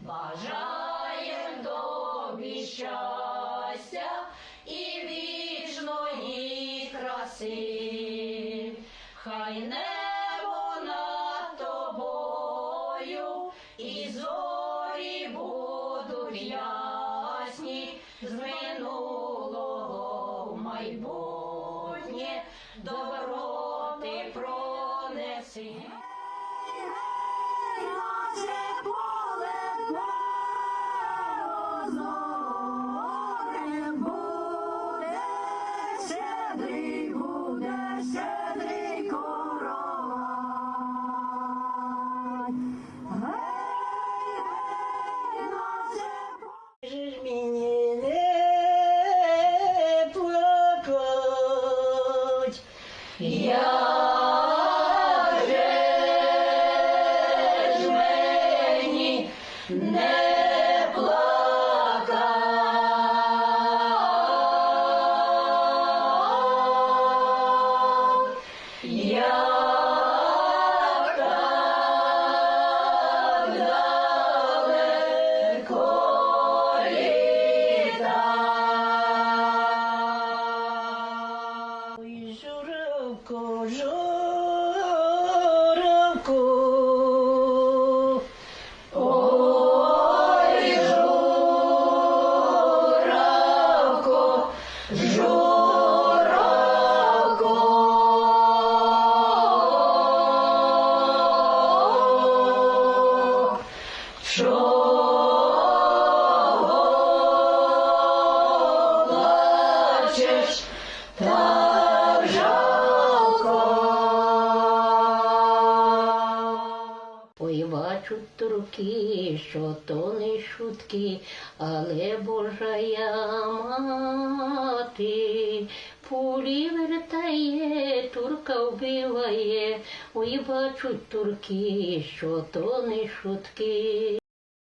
бажаєм тобі щастя і вічної краси, хай не над тобою і зорі будуть ясні, з майбутнє добро ти пронеси. Я плачеш так жалко? Ой, бачуть турки, що то не шутки, але Божа я мати, пулі вертає, турка вбиває, ой, бачуть турки, що то не шутки.